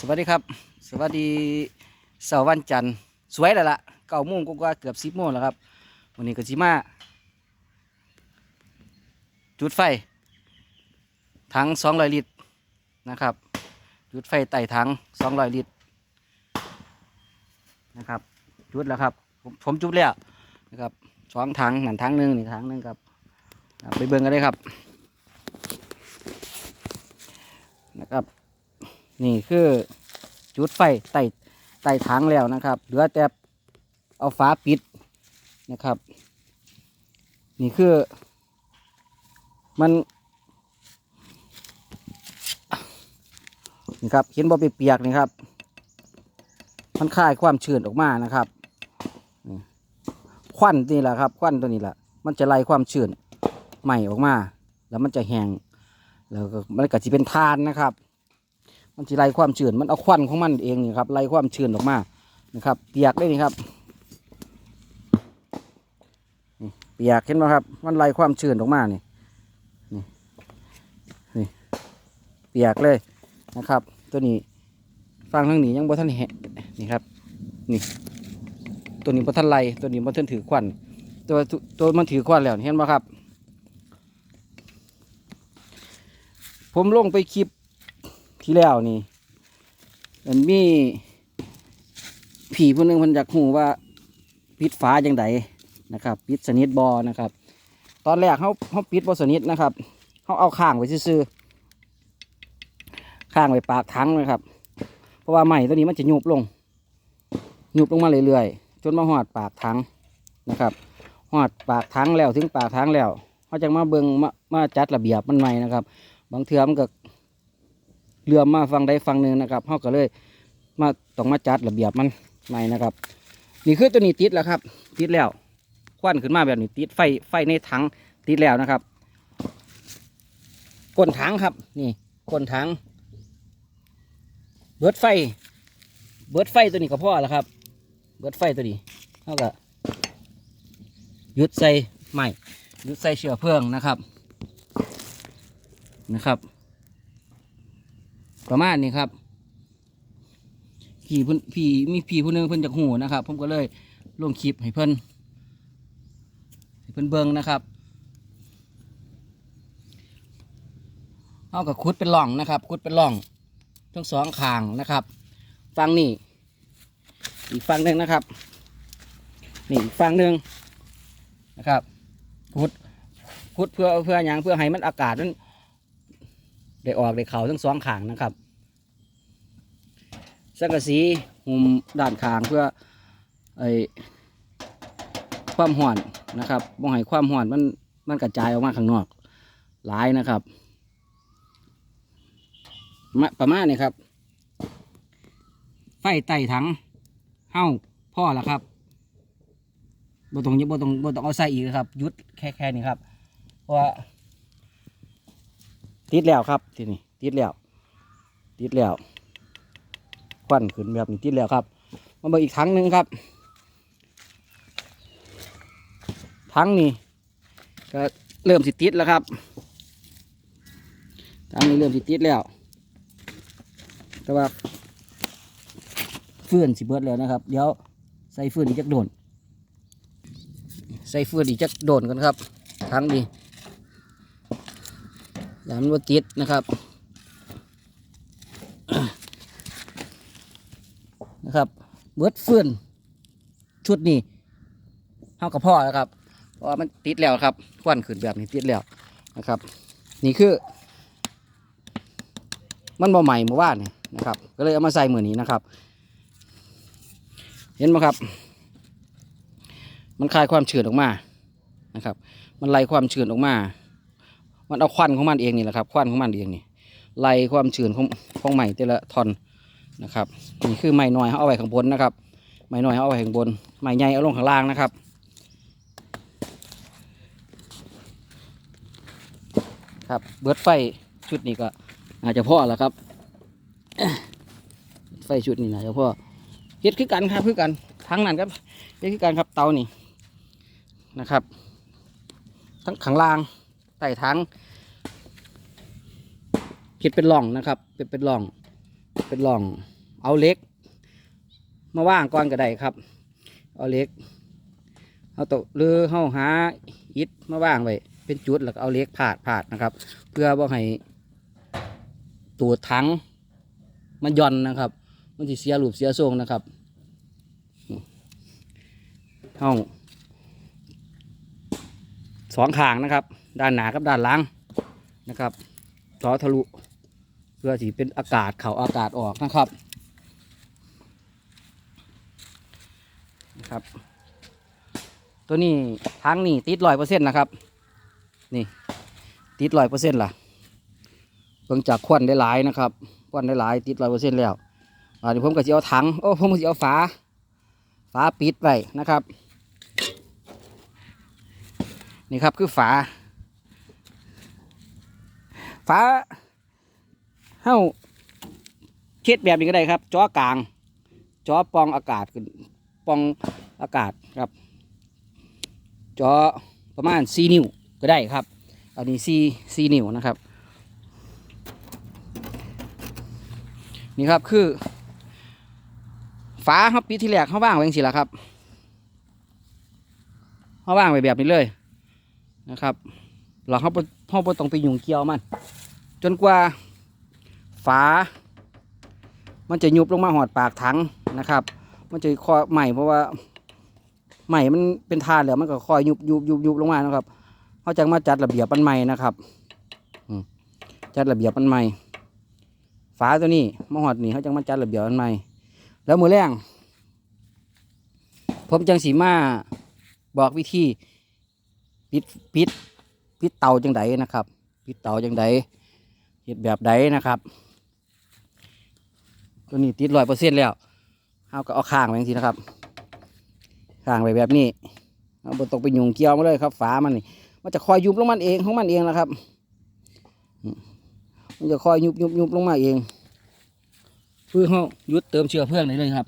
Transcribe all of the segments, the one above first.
สวัสดีครับ สวัสดีเสาร์วันจันทร์สวยแล้วล่ะเก้าโมงกว่าเกือบสิบโมงแล้วครับวันนี้ก็จิมาจุดไฟถังสองร้อยลิตรนะครับ จุดไฟไต่ถังสองร้อยลิตรนะครับจุดแล้วครับ ผมผมจุดแล้วนะครับสองถังหนันถังหนึ่งหนี่งถังหนึ่งครับครับไปเบิ่งกันเลยครับนะครับ นี่คือจุดไฟไต่ไต่ถังแล้วนะครับ เหลือแต่เอาฝาปิดนะครับ นี่คือ มันนี่ครับเห็นบ่เปียกๆนี่ครับ มันคายความชื้นออกมานะครับควันนี่แหละครับ ควันตัวนี้แหละมันจะไล่ความชื้นใหม่ออกมา แล้วมันจะแห้งแล้วก็มันก็จะเป็นทานนะครับ มันจะไล่ความชื้นมันเอาควันของมันเองนี่ครับไล่ความชื้นออกมานะครับ เปียกได้นี่ครับเปียกเห็นไหมครับ มันไล่ความชื้นออกมานี่นี่นี่เปียกเลยนะครับ ตัวนี้ฟังทางนี้ยังบ่ทันแหะนี่ครับ นี่ ตัวนี้บ่ทันไล่ตัวนี้บ่ทันถือควันตัวตัวมันถือควันแล้วเห็นไหมครับ ผมลงไปคลิป ที่แล้วนี่มันมีผีผู้หนึงเพิ่นอยากหูว่าปิดฝาจังไดนะครับ ปิดสนิทบอนะครับ ตอนแรกเขาเขาปิดบอสนิทนะครับเขาเอาข้างไว้ซื่อข้างไว้ปากถังนะครับ เพราะว่าใหม่ตัวนี้มันจะยุบลงยุบลงมาเรื่อยๆจนมาหอดปากถังนะครับหอดปากถังแล้วถึงปากถังแล้วเขาจะมาเบิงมามาจัดระเบียบมันใหม่นะครับ บางเทื่อมันก็ เรือมาฟังใดฟังหนึ่งนะครับเขาก็เลยมาต้องมาจัดระเบียบมันใหม่นะครับ นี่คือตัวนี้ติดแล้วครับติดแล้วควันขึ้นมาแบบนี้ติดไฟไฟในถังติดแล้วนะครับก้นถังครับ นี่ก้นถังเบิดไฟ เบิดไฟตัวนี้ก็พอแล้วครับ เบิดไฟตัวนี้เท่ากับยุดใส่ใหม่ยุดใส่เชื้อเพลิงนะครับนะครับ ประมาณนี้ครับพี่เพิ่นพี่มีพี่ผู้หนึงเพิ่นจากหูนะครับ ผมก็เลยลงคลิปให้เพิ่นให้เพิ่นเบิ่งนะครับเอากับคุดเป็นร่องนะครับ คุดเป็นร่อง ทั้งสองข้างนะครับ ฟังนี่อีกฝั่งหนึ่งนะครับ นี่อีกฟังหนึ่งนะครับ คุดคุดเพื่อเพื่ออย่างเพื่อให้มันอากาศมัน ได้ออกได้เข่าทั้งสองข้างนะครับ สังกะสีหุ้มด้านข้างเพื่อไอความห่อนนะครับบ่ให้ความห่อนมันมันกระจายออกมาข้างนอกหลายนะครับมาประมาณนี้ครับ ไฟไต่ถังเฮ้าพ่อละครับบ่ต้องบ่ต้องบ่ต้องเอาใส่อีกครับยุดแค่แค่นี้ครับ เพราะ ติดแล้วครับทีนี้ติดแล้ว ติดแล้วควันขึ้นแบบนี้ติดแล้วครับ มาเบิ่งอีกถังหนึ่งครับถังนี้ก็เริ่มสิติดแล้วครับถังนี้เริ่มสิติดแล้ว แต่ว่าฟืนสิเบิดแล้วนะครับ เดี๋ยวใส่ฟืนอีกจักโดน ใส่ฟืนอีกจักโดนกันครับถังนี้ ยามันว่าติดนะครับ นะครับเบิดฟืนชุดนี้เท่ากับพ่อแล้วครับเพราะมันติดแล้วครับควันขึ้นแบบนี้ติดแล้วนะครับ นี่คือ มันบ่ใหม่เมื่อวานนี่นะครับ ก็เลยเอามาใส่มือนี้นะครับ เห็นไหมครับ มันคลายความชื้นออกมานะครับ มันไล่ความชื้นออกมา มันเอาควันของมันเองนี่แหละครับควันของมันเองนี่ไล่ความชื้นของของใหม่แต่ละท่อนนะครับนี่คือไม้น้อยเขาเอาไว้ข้างบนนะครับไม้น้อยเขาเอาไว้ข้างบนไม้ใหญ่เอาลงข้างล่างนะครับครับเบิดไฟชุดนี้ก็อาจจะพ่อแล้วครับ ไฟชุดนี้นะเฉพาะเฮ็ดคือกันครับคือกันทั้งนั้นครับเฮ็ดคือกันครับเตานี่นะครับ ทั้งข้างล่าง ใต้ทั้งเฮ็ดเป็นร่องนะครับ เป็นเป็นร่อง เป็นร่อง เอาเล็ก มาว่างก่อนก็ได้ครับ เอาเล็ก เอาตกหรือเฮาหาอิฐมาว่างไว้เป็นจุดแล้วก็เอาเล็กผาดผาดนะครับ เพื่อบ่ให้ตูดถังมันย่อนนะครับ มันจะเสียรูปเสียทรงนะครับเฮาสองขางนะครับ ด้านหนากับด้านหลังนะครับต่อทะลุเพื่อที่เป็นอากาศเข่าอากาศออกนะครับนะครับ ตัวนี้ทั้งนี่ติดร้อยเปอร์เซ็นต์นะครับนี่ติดร้อยเปอร์เซ็นต์ล่ะเพิ่งจากควันได้หลายนะครับควันได้หลายติดร้อยเปอร์เซ็นต์แล้วอ่าเดี๋ยวผมก็จะเอาถังโอ้ผมก็จะเอาฝาฝาปิดไว้นะครับ นี่ครับคือฝา ฝาเฮ้าเช็ดแบบนี้ก็ได้ครับจอกลางจอปองอากาศปองอากาศครับจอประมาณ4นิ้วก็ได้ครับ อันนี้4 4นิ้วนะครับ นี่ครับคือฝาครับปีที่แรกเขาว่างไว้จังสิละครับเขาว่างไว้แบบนี้เลยนะครับ เราเขาบ่เขาบ่ต้องไปยุ่งเกี่ยวมัน จนกว่าฝา มันจะยุบลงมาหอดปากถังนะครับ มันจะคอยใหม่เพราะว่าใหม่มันเป็นทานแล้วมันก็คอยยุบยุบยุบยุบลงมานะครับเขาจะมาจัดระเบียบมันใหม่นะครับจัดระเบียบมันใหม่ฝาตัวนี้มาหอดนี่เขาจะมาจัดระเบียบมันใหม่แล้วมือแรงผมจังสีมาบอกวิธีปิดปิด ปิดเตาจังไดนะครับปิดเตาจังไดเห็ดแบบใดนะครับ ตัวนี้ติดร้อยเปอร์เซ็นต์แล้วเอาก็เอาข้างไว้ทีนะครับข้างไว้แบบนี้เอาบนตกไปยุงเกี่ยวมาเลยครับฝามันนี่มันจะคอยยุบลงมันเองของมันเองนะครับ มันจะคอยยุบยุบยุบลงมาเองเพื่อเขายุดเติมเชื้อเพลิงได้เลยครับ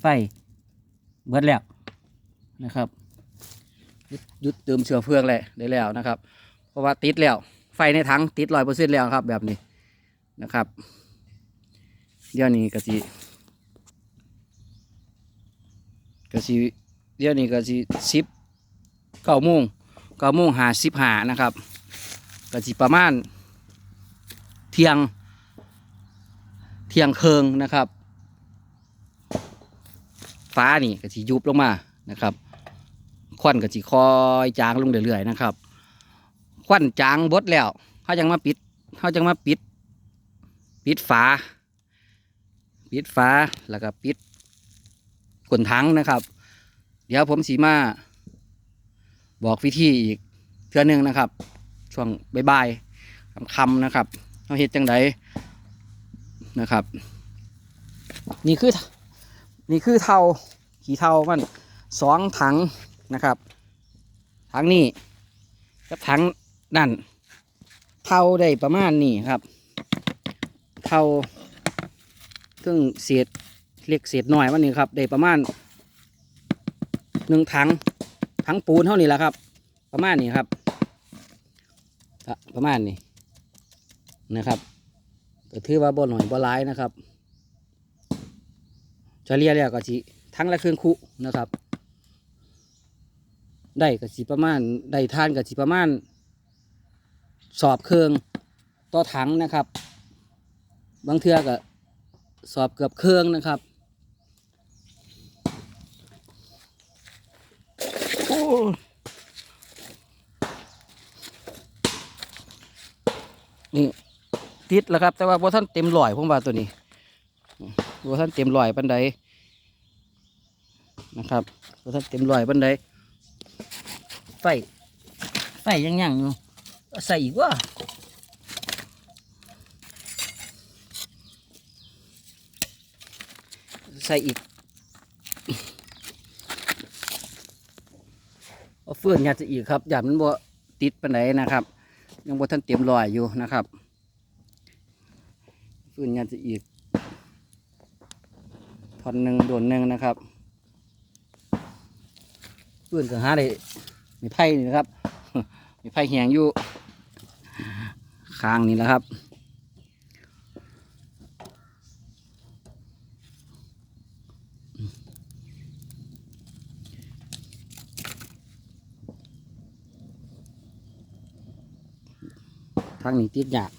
ไฟเบิดแล้วนะครับ ยุดหยุดเติมเชื้อเพลิงเลยได้แล้วนะครับ เพราะว่าติดแล้ว ไฟในถังติดร้อยเปอร์เซ็นต์แล้วครับ แบบนี้นะครับ เดี๋ยวนี้กสิกสิเดี๋ยวนี้กสิสิบเก้าโมงเก้าโมงหาสิบหานะครับกสิประมาณเที่ยงเที่ยงเคืองนะครับ ฟ้านี่ก็สิยุบลงมานะครับ ควันก็สิคอยจางลงเรื่อยๆนะครับควันจางบดแล้วเขาจังมาปิดเขาจังมาปิด ปิดฝา ปิดฝาแล้วก็ปิดกลนถังนะครับ เดี๋ยวผมสีมาบอกวิธีอีกเทื่อหนึงนะครับ ช่วงบ่ายๆคำๆนะครับเขาเฮ็ดจังไดนะครับ นี่คือนี่คือเทาขี่เทามันสองถัง นะครับ ถังนี้กับถังนั่นเท่าได้ประมาณนี้ครับเท่าเครื่องเศษเล็กเศษหน่อยวันนี้ครับได้ประมาณหนึ่งถังถังปูนเท่านี้แหละครับ ประมาณนี้ครับ ประมาณนี้นะครับก็ถือว่าบ่หน่อยบ่ร้ายนะครับจะเฉลี่ยแล้วก็สิทั้งละเครื่องคุนะครับ ได้ก็สิประมาณได้ทานก็สิประมาณ สอบเครื่องต่อถังนะครับ บางเทือก็สอบเกือบเครื่องนะครับโอ้นี่ติดแล้วครับ แต่ว่าบ่ท่านเต็มลอยผมว่าตัวนี้บ่ท่านเต็มลอยปันใดนะครับบ่ท่านเต็มลอยปันใด ไฟ ไฟยังยังอยู่ใส่อีกว่าใส่อีกเอาเฟื่อนยัดจะอีกครับอย่ามันบ่ติดไปไหนนะครับ ยังบ่ทันเต็มรอยอยู่นะครับเฟื่อนยัดจะอีกท่อนหนึ่งโดนหนึ่งนะครับเฟื่อนก็หาได้ มีไผ่นี่นะครับ มีไผ่แหงอยู่ค้างนี่แหนะครับทางนี้ติดหยัก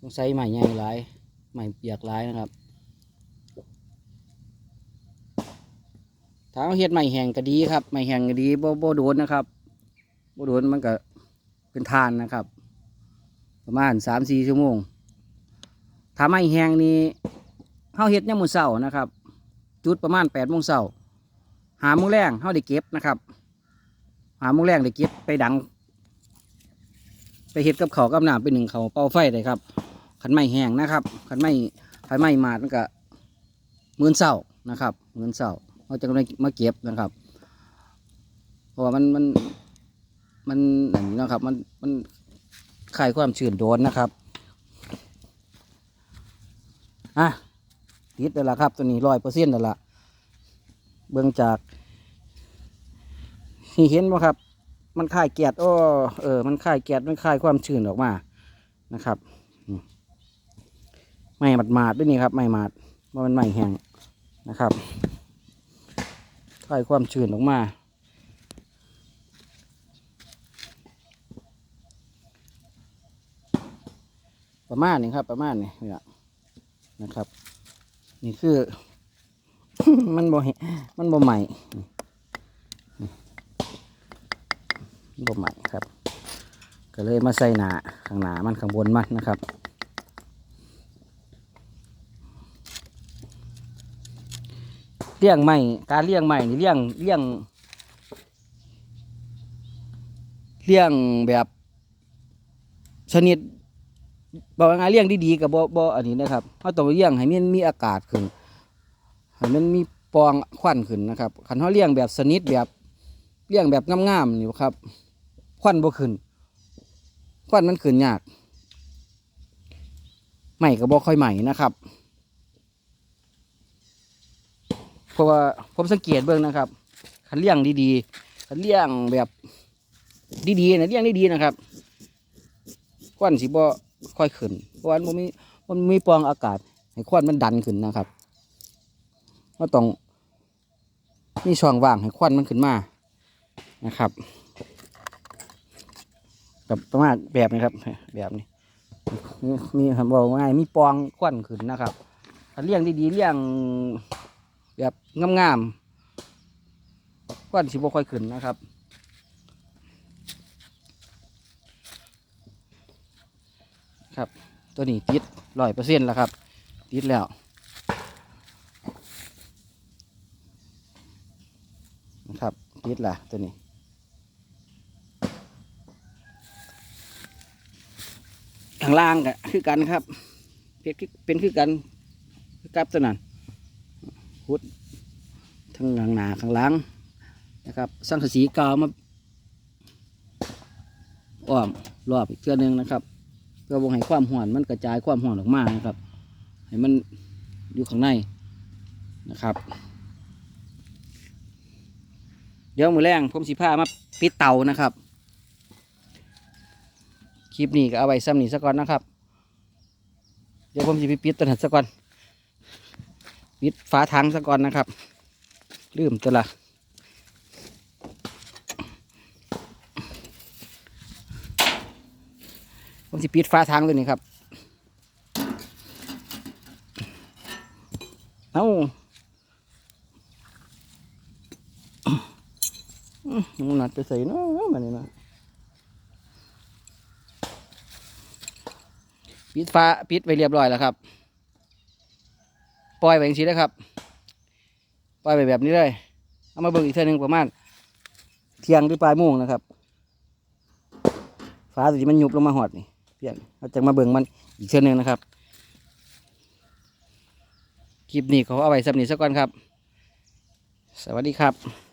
ต้องใช้ไม้ใหญ่หลายไม้เปียกหลายนะครับ ถ้าเอาเฮ็ดใหม่แห้งก็ดีครับใหม่แห้งก็ดีบ่บ่โดนนะครับบ่โดนมันก็เป็นทานนะครับ ประมาณสามสี่ชั่วโมงถ้าไม่แห้งนี่เฮาเฮ็ดยามมื้อเช้านะครับ จุดประมาณแปดโมงเช้าหาโมงแรงเฮาได้เก็บนะครับหาโมงแรงได้เก็บไปดัง ไปเฮ็ดกับเขากับน้ำไปหนึ่งเขาเป่าไฟได้ครับขันไม่แห้งนะครับขันไม่ขันไม่มาดมันก็มื้อเช้านะครับมื้อเช้า เราจะมาเก็บนะครับ เพราะว่ามันมันมันอย่างนี้นะครับ มันมันคลายความชื้นโดนนะครับอะติดแล้วล่ะครับ ตัวนี้ร้อยเปอร์เซ็นต์แล้วล่ะเบื้องจากนี่เห็นไหมครับ มันคลายเกียดโอ้เออ มันคลายเกียดมันคลายความชื้นออกมานะครับไม่หมาดมาดๆด้วยนี่ครับไม่หมาดว่าะมันไม่แห้งนะครับ คลายความชื้นออกมา ประมาณนี้ครับ ประมาณนี้นี่ล่ะนะครับ นี่คือ มันบ่เห็นมันบ่ใหม่บ่ใหม่ครับ ก็เลยมาใส่หนาข้างหนามันข้างบนมันนะครับ ลี้ยงใหม่การเลี้ยงใหม่นี่เลี้ยงเลี้ยง เลี้ยงแบบชนิดบอกว่าไงเลี้ยงดีๆกับบ่บ่อันนี้นะครับเขาต้องเลี้ยงให้มันมีอากาศขึ้นให้มันมีปองควันขึ้นนะครับคันเขาเลี้ยงแบบสนิทแบบเลี้ยงแบบงามๆนี่ครับ ควันบ่ขึ้น ควันมันขึ้นยากใหม่ก็บ่ค่อยใหม่นะครับ เพราะว่าผมสังเกตเบิ่งนะครับคันเลี้ยงดีๆคันเลี้ยงแบบดีๆนะเลี้ยงดีๆนะครับควันสิบ่ค่อยขึ้น เพราะว่ามันมีมันมีปองอากาศให้ควันมันดันขึ้นนะครับก็ต้องมีช่องว่างให้ควันมันขึ้นมานะครับแบบประมาณแบบนี้ครับ แบบนี้มีครับอกง่ายมีปองควันขึ้นนะครับเลี้ยงดีๆเลี้ยง แบบงามๆควันสิบ่ค่อยขึ้นนะครับครับตัวนี้ติดร้อยเปอร์เซ็นต์แล้วครับ ติดแล้ว นะครับ ติดละตัวนี้ข้างล่างก็คือกันครับ เป็นคือเป็นคือกัน คือกับตัวนั้น พุดทั้งหลังหนาข้างหลังนะครับสังกะสีกาวมาอ้อมรอบอีกเทื่อหนึงนะครับ เพื่อบ่ให้ความห่อนมันกระจายความห่อนออกมานะครับ ให้มันอยู่ข้างในนะครับ เดี๋ยวมือแรงผมสิผ้ามาปิดเตานะครับ คลิปนี้ก็เอาไว้ซ้ำนี้ซะก่อนนะครับ เดี๋ยวผมสิไปปิดตัวนั้นซะก่อน ปิดฝาถังซะก่อนนะครับ ลืมตัวละผมสิปิดฟ้าทางเลยนี่ครับ เอาอื้อมันนัดไปใส่เนาะมันนี่นะปิดฟ้าปิดไว้เรียบร้อยแล้วครับ ปล่อยไว้อย่างนี้นะครับ ปล่อยไปแบบนี้เลย เอามาเบิ่งอีกเท่านึงประมาณเที่ยงหรือปลายโมงนะครับฟ้าตัวนี้มันยุบลงมาหอดนี่เปลี่ยนเราจะมาเบิ่งมันอีกเช่นหนึ่งนะครับคลิปนี้เขาเอาไว้สำนีสักก่อนครับ สวัสดีครับ